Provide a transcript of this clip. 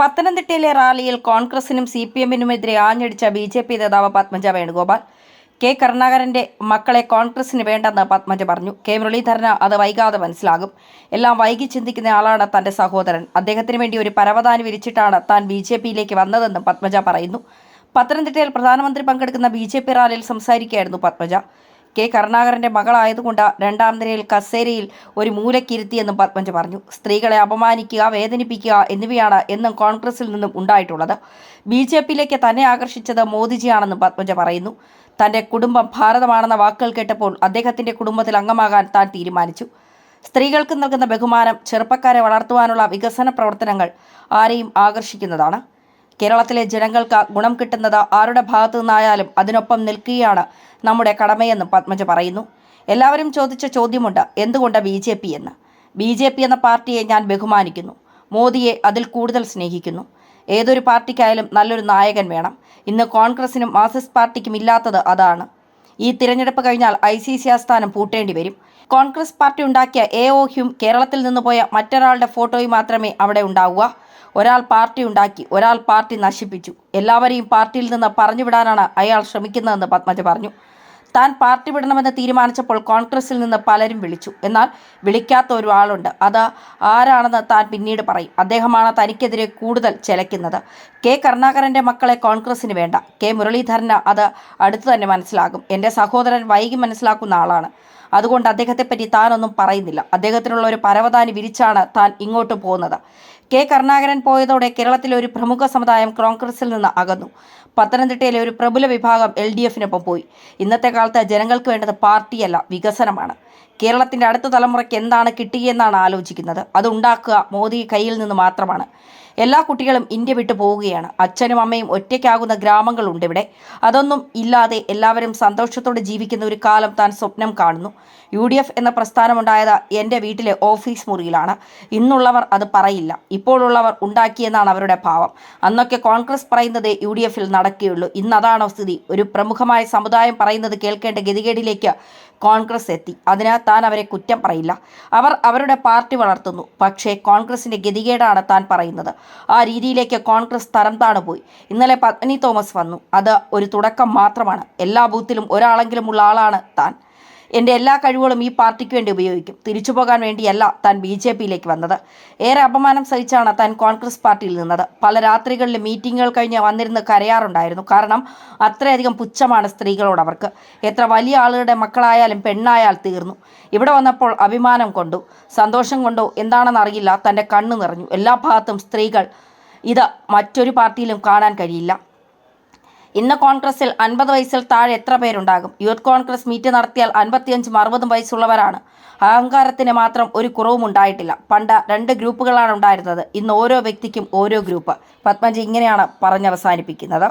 പത്തനംതിട്ടയിലെ റാലിയിൽ കോൺഗ്രസിനും സി പി എമ്മിനുമെതിരെ ആഞ്ഞടിച്ച ബി ജെ പി നേതാവ് പത്മജ വേണുഗോപാൽ. കെ കരുണാകരന്റെ മക്കളെ കോൺഗ്രസിന് വേണ്ടെന്ന് പത്മജ പറഞ്ഞു. കെ മുരളീധരന് അത് വൈകാതെ മനസ്സിലാകും. എല്ലാം വൈകി ചിന്തിക്കുന്ന ആളാണ് തന്റെ സഹോദരൻ. അദ്ദേഹത്തിന് വേണ്ടി ഒരു പരവതാനി വിരിച്ചിട്ടാണ് താൻ ബി ജെ പിയിലേക്ക് വന്നതെന്നും പത്മജ പറയുന്നു. പത്തനംതിട്ടയിൽ പ്രധാനമന്ത്രി പങ്കെടുക്കുന്ന ബി ജെ പി റാലിയിൽ സംസാരിക്കുകയായിരുന്നു പത്മജ. കെ കരുണാകരന്റെ മകളായതുകൊണ്ട് രണ്ടാം നിരയിൽ കസേരയിൽ ഒരു മൂലക്കിരുത്തിയെന്നും പത്മജ പറഞ്ഞു. സ്ത്രീകളെ അപമാനിക്കുക വേദനിപ്പിക്കുക എന്നിവയാണ് എന്നും കോൺഗ്രസിൽ നിന്നും ഉണ്ടായിട്ടുള്ളത്. ബി ജെ പിയിലേക്ക് തന്നെ ആകർഷിച്ചത് മോദിജിയാണെന്നും പത്മജ പറയുന്നു. തന്റെ കുടുംബം ഭാരതമാണെന്ന വാക്കുകൾ കേട്ടപ്പോൾ അദ്ദേഹത്തിന്റെ കുടുംബത്തിൽ അംഗമാകാൻ താൻ തീരുമാനിച്ചു. സ്ത്രീകൾക്ക് നൽകുന്ന ബഹുമാനം ചെറുപ്പക്കാരെ വളർത്തുവാനുള്ള വികസന പ്രവർത്തനങ്ങൾ ആരെയും ആകർഷിക്കുന്നതാണ്. കേരളത്തിലെ ജനങ്ങൾക്ക് ഗുണം കിട്ടുന്നത് ആരുടെ ഭാഗത്തു നിന്നായാലും അതിനൊപ്പം നിൽക്കുകയാണ് നമ്മുടെ കടമയെന്ന് പത്മജ പറയുന്നു. എല്ലാവരും ചോദിച്ച ചോദ്യമുണ്ട് എന്തുകൊണ്ട് ബി ജെ പി എന്ന്? ബി ജെ പി എന്ന പാർട്ടിയെ ഞാൻ ബഹുമാനിക്കുന്നു. മോദിയെ അതിൽ കൂടുതൽ സ്നേഹിക്കുന്നു. ഏതൊരു പാർട്ടിക്കായാലും നല്ലൊരു നായകൻ വേണം. ഇന്ന് കോൺഗ്രസിനും മാർക്സിസ്റ്റ് പാർട്ടിക്കും ഇല്ലാത്തത് അതാണ്. ഈ തിരഞ്ഞെടുപ്പ് കഴിഞ്ഞാൽ ഐ സി സി ആസ്ഥാനം പൂട്ടേണ്ടി വരും. കോൺഗ്രസ് പാർട്ടി ഉണ്ടാക്കിയ എ ഓഹ്യും കേരളത്തിൽ നിന്ന് പോയ മറ്റൊരാളുടെ ഫോട്ടോയും മാത്രമേ അവിടെ ഉണ്ടാവുക. ഒരാൾ പാർട്ടി ഉണ്ടാക്കി ഒരാൾ പാർട്ടി നശിപ്പിച്ചു. എല്ലാവരെയും പാർട്ടിയിൽ നിന്ന് പറഞ്ഞുവിടാനാണ് അയാൾ ശ്രമിക്കുന്നതെന്ന് പത്മജ പറഞ്ഞു. താൻ പാർട്ടി വിടണമെന്ന് തീരുമാനിച്ചപ്പോൾ കോൺഗ്രസിൽ നിന്ന് പലരും വിളിച്ചു. എന്നാൽ വിളിക്കാത്ത ഒരാളുണ്ട് അത് ആരാണെന്ന് താൻ പിന്നീട് പറയും. അദ്ദേഹമാണ് തനിക്കെതിരെ കൂടുതൽ ചെലയ്ക്കുന്നത്. കെ കരുണാകരന്റെ മക്കളെ കോൺഗ്രസിന് വേണ്ട. കെ മുരളീധരന് അത് അടുത്തു തന്നെ മനസ്സിലാകും. എന്റെ സഹോദരൻ വൈകി മനസ്സിലാക്കുന്ന ആളാണ്. അതുകൊണ്ട് അദ്ദേഹത്തെപ്പറ്റി താനൊന്നും പറയുന്നില്ല. അദ്ദേഹത്തിനുള്ള ഒരു പരവതാനി വിരിച്ചാണ് താൻ ഇങ്ങോട്ട് പോകുന്നത്. കെ കരുണാകരൻ പോയതോടെ കേരളത്തിലെ ഒരു പ്രമുഖ സമുദായം കോൺഗ്രസിൽ നിന്ന് അകന്നു. പത്തനംതിട്ടയിലെ ഒരു പ്രബല വിഭാഗം എൽ ഡി എഫിനൊപ്പം പോയി. ഇന്നത്തെ കാലത്ത് ജനങ്ങൾക്ക് വേണ്ടത് പാർട്ടിയല്ല വികസനമാണ്. കേരളത്തിന്റെ അടുത്ത തലമുറയ്ക്ക് എന്താണ് കിട്ടുകയെന്നാണ് ആലോചിക്കുന്നത്. അത് ഉണ്ടാക്കുക മോദി കയ്യിൽ നിന്ന് മാത്രമാണ്. എല്ലാ കുട്ടികളും ഇന്ത്യ വിട്ടു പോവുകയാണ്. അച്ഛനും അമ്മയും ഒറ്റയ്ക്കാകുന്ന ഗ്രാമങ്ങളുണ്ട് ഇവിടെ. അതൊന്നും ഇല്ലാതെ എല്ലാവരും സന്തോഷത്തോടെ ജീവിക്കുന്ന ഒരു കാലം താൻ സ്വപ്നം കാണുന്നു. യു ഡി എഫ് എന്ന പ്രസ്ഥാനമുണ്ടായത് എന്റെ വീട്ടിലെ ഓഫീസ് മുറിയിലാണ്. ഇന്നുള്ളവർ അത് പറയില്ല. ഇപ്പോഴുള്ളവർ ഉണ്ടാക്കിയെന്നാണ് അവരുടെ ഭാവം. അന്നൊക്കെ കോൺഗ്രസ് പറയുന്നത് യു ഡി എഫിൽ നടക്കുകയുള്ളൂ. ഇന്ന് അതാണോ സ്ഥിതി? ഒരു പ്രമുഖമായ സമുദായം പറയുന്നത് കേൾക്കേണ്ട ഗതികേടിലേക്ക് കോൺഗ്രസ് എത്തി. അതിനാൽ താൻ അവരെ കുറ്റം പറയില്ല. അവർ അവരുടെ പാർട്ടി വളർത്തുന്നു. പക്ഷേ കോൺഗ്രസിന്റെ ഗതികേടാണ് താൻ പറയുന്നത്. ആ രീതിയിലേക്ക് കോൺഗ്രസ് തരം താണു പോയി. ഇന്നലെ പത്നി തോമസ് വന്നു. അത് ഒരു തുടക്കം മാത്രമാണ്. എല്ലാ ബൂത്തിലും ഒരാളെങ്കിലും ഉള്ള ആളാണ് താൻ. എന്റെ എല്ലാ കഴിവുകളും ഈ പാർട്ടിക്ക് വേണ്ടി ഉപയോഗിക്കും. തിരിച്ചു പോകാൻ വേണ്ടിയല്ല താൻ ബി ജെ പിയിലേക്ക് വന്നത്. ഏറെ അപമാനം സഹിച്ചാണ് താൻ കോൺഗ്രസ് പാർട്ടിയിൽ നിന്നത്. പല രാത്രികളിൽ മീറ്റിങ്ങുകൾ കഴിഞ്ഞ് വന്നിരുന്ന് കരയാറുണ്ടായിരുന്നു. കാരണം അത്രയധികം പുച്ഛമാണ് സ്ത്രീകളോട് അവർക്ക്. എത്ര വലിയ ആളുകളുടെ മക്കളായാലും പെണ്ണായാൽ തീർന്നു. ഇവിടെ വന്നപ്പോൾ അഭിമാനം കൊണ്ടു സന്തോഷം കൊണ്ടോ എന്താണെന്ന് അറിയില്ല. തന്റെ കണ്ണു നിറഞ്ഞു. എല്ലാ ഭാഗത്തും സ്ത്രീകൾ ഇത് മറ്റൊരു പാർട്ടിയിലും കാണാൻ കഴിയില്ല. ഇന്ന് കോൺഗ്രസിൽ അൻപത് വയസ്സിൽ താഴെ എത്ര പേരുണ്ടാകും? യൂത്ത് കോൺഗ്രസ് മീറ്റ് നടത്തിയാൽ അൻപത്തിയഞ്ചും അറുപതും വയസ്സുള്ളവരാണ്. അഹങ്കാരത്തിന് മാത്രം ഒരു കുറവും ഉണ്ടായിട്ടില്ല. പണ്ട് രണ്ട് ഗ്രൂപ്പുകളാണ് ഉണ്ടായിരുന്നത്. ഇന്ന് ഓരോ വ്യക്തിക്കും ഓരോ ഗ്രൂപ്പ്. പത്മജി ഇങ്ങനെയാണ് പറഞ്ഞവസാനിപ്പിക്കുന്നത്.